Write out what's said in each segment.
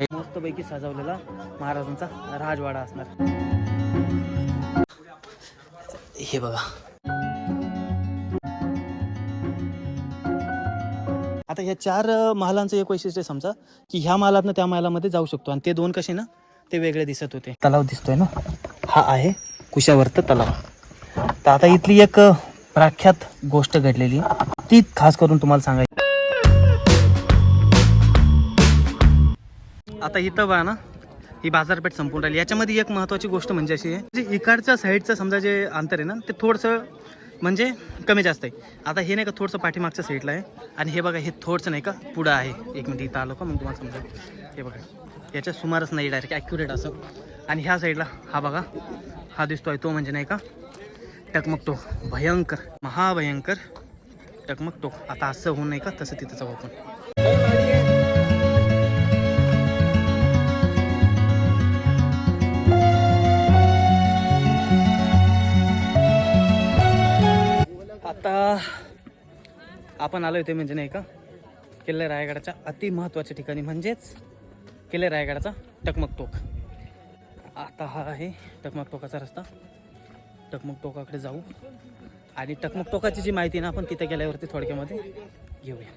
मस्तपैकी सजवलेला महाराजांचा राजवाडा असणार. हे बघा. आता ह्या चार महालांचं एक वैशिष्ट्य समजा की ह्या महालातनं त्या महालामध्ये जाऊ शकतो. आणि ते दोन कसे ना ते वेगळे दिसत होते. तलाव दिसतोय ना? हा आहे कुशावर्त तलाव. तर आता इथली एक प्रख्यात गोष्ट घडलेली. ती खास करून तुम्हाला सांगायची आता इथं बघा ना ही बाजारपेठ संपून राहिली. याच्यामध्ये एक महत्वाची गोष्ट म्हणजे अशी आहे जे इकडच्या साईडचं समजा जे अंतर आहे ना ते थोडंसं म्हणजे कमी जास्त आहे. आता हे नाही का थोडंसं पाठीमागच्या साईडला आहे. आणि हे बघा हे थोडंसं नाही का पुढं आहे. एक मिनिट इथं आलो का? मग तुम्हाला समजा हे बघा याच्या सुमारच नाही डायरेक्ट ॲक्युरेट असं. आणि ह्या साईडला हा बघा हा दिसतोय तो म्हणजे नाही का टकमक भयंकर महाभयंकर टकमक टोक आता असं होऊन नाही का तसं तिथं जाऊ आपण आलो इथे म्हणजे नाही का? किल्ले रायगडाच्या अति महत्त्वाच्या ठिकाणी. म्हणजेच किल्ले रायगडाचा टकमक टोक आता हा आहे टकमक टोकाचा रस्ता. टकमक टोकाकडे जाऊ. आणि टकमक टोकाची जी माहिती ना आपण तिथे गेल्यावरती थोडक्यामध्ये घेऊया.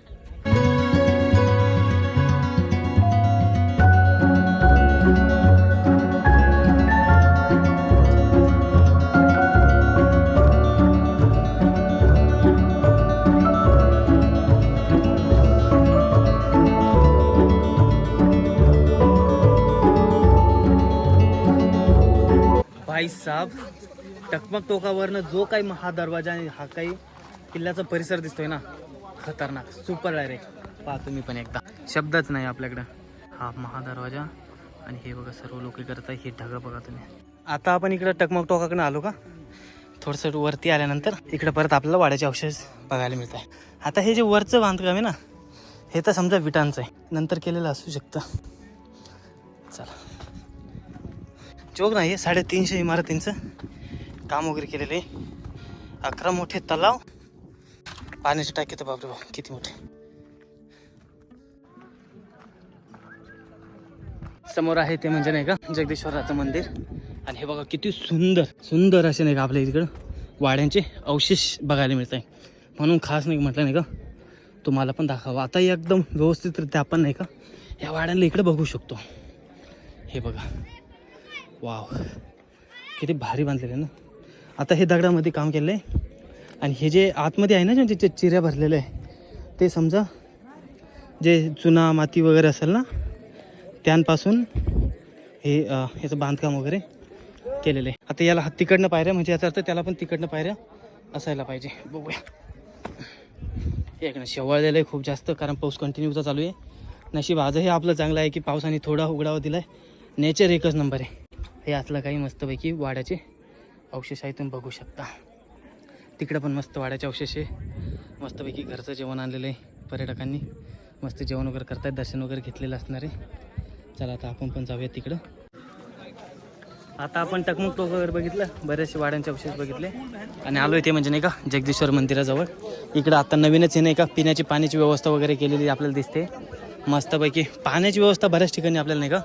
भाई साहब टकमक टोकावरनं जो काही महादरवाजा आणि हा काही किल्ल्याचा परिसर दिसतोय ना खतरनाक सुपर डायरेक्ट पहा तुम्ही पण एकदा. शब्दच नाही आपल्याकडं. हा महादरवाजा आणि हे बघा सर्व लोक करत आहे हे ढगं बघा तुम्ही. आता आपण इकडं टकमक टोकाकडे आलो का? थोडंसं वरती आल्यानंतर इकडं परत आपल्याला वाड्याचे अवशेष बघायला मिळत आहे आता हे जे वरचं बांधकाम आहे ना हे तर समजा विटांचं आहे. नंतर केलेलं असू शकतं. चला. चौक नाही साडेतीनशे इमारतींचं काम वगैरे केलेलं आहे. अकरा मोठे तलाव. पाण्याचे टाके तर बापरे बाप किती मोठे. समोर आहे ते म्हणजे नाही का जगदीश्वराचं मंदिर. आणि हे बघा किती सुंदर सुंदर असे नाही का आपल्या इकडं वाड्यांचे अवशेष बघायला मिळत आहे म्हणून खास नाही म्हटलं नाही का तुम्हाला पण दाखवा आता एकदम व्यवस्थितरित्या आपण नाही का या वाड्यांना इकडे बघू शकतो. हे बघा. वाव. किती भारी बांधलेलं आहे ना? आता हे दगडामध्ये काम केलं आहे. आणि हे जे आतमध्ये आहे ना जे जे चिऱ्या भरलेलं आहे ते समजा जे चुना माती वगैरे असेल ना त्यांपासून हे याचं बांधकाम वगैरे केलेलं आहे. आता याला तिकडनं पायऱ्या म्हणजे याचा अर्थ त्याला पण तिकडनं पायऱ्या असायला पाहिजे. बघूया. एक ना शेवाळलेलं आहे खूप जास्त कारण पाऊस कंटिन्यूचा चालू आहे. नशीब आजही आपलं चांगलं आहे की पावसाने थोडा उघडावा दिला आहे नेचर एकच नंबर आहे. हे असलं काही मस्तपैकी वाड्याचे अवशेष आहे तुम्ही बघू शकता. तिकडं पण मस्त वाड्याचे अवशेष आहे. मस्तपैकी घरचं जेवण आणलेलं आहे पर्यटकांनी. मस्त जेवण वगैरे करतायत दर्शन वगैरे घेतलेलं असणार आहे. चला आता आपण पण जाऊया तिकडं. आता आपण टकमुक टोक वगैरे बघितलं बरेचसे वाड्यांचे अवशेष बघितले. आणि आलो इथे म्हणजे नाही का जगदीश्वर मंदिराजवळ. इकडं आता नवीनच हे नाही का पिण्याची पाण्याची व्यवस्था वगैरे केलेली आपल्याला दिसते. मस्तपैकी पाण्याची व्यवस्था बऱ्याच ठिकाणी आपल्याला नाही का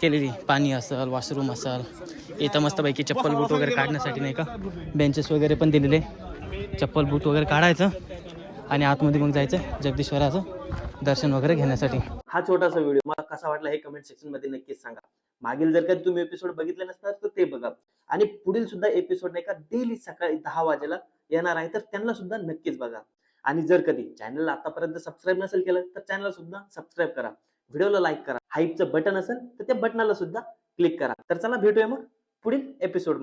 केलेली पाणी असेल वॉशरूम असेल इथं मस्तपैकी चप्पल बूट वगैरे काढण्यासाठी नाही का? बेंचेस वगैरे पण दिलेले. चप्पल बूट वगैरे काढायचं आणि आतमध्ये मग जायचं जगदीश्वराचं दर्शन वगैरे घेण्यासाठी. हा छोटासा व्हिडिओ मला कसा वाटला हे कमेंट सेक्शनमध्ये नक्कीच सांगा. मागील जर का तुम्ही एपिसोड बघितले नसतात तर ते बघा. आणि पुढील सुद्धा एपिसोड नाही का डेली सकाळी दहा वाजेला येणार आहे तर त्यांना सुद्धा नक्कीच बघा. आणि जर कधी चॅनलला आतापर्यंत सबस्क्राईब नसेल केलं तर चॅनल सुद्धा सबस्क्राईब करा. व्हिडिओला लाईक करा. हाईपचं बटन असेल तर त्या बटनाला सुद्धा क्लिक करा. तर चला भेटूया मग पुढील एपिसोड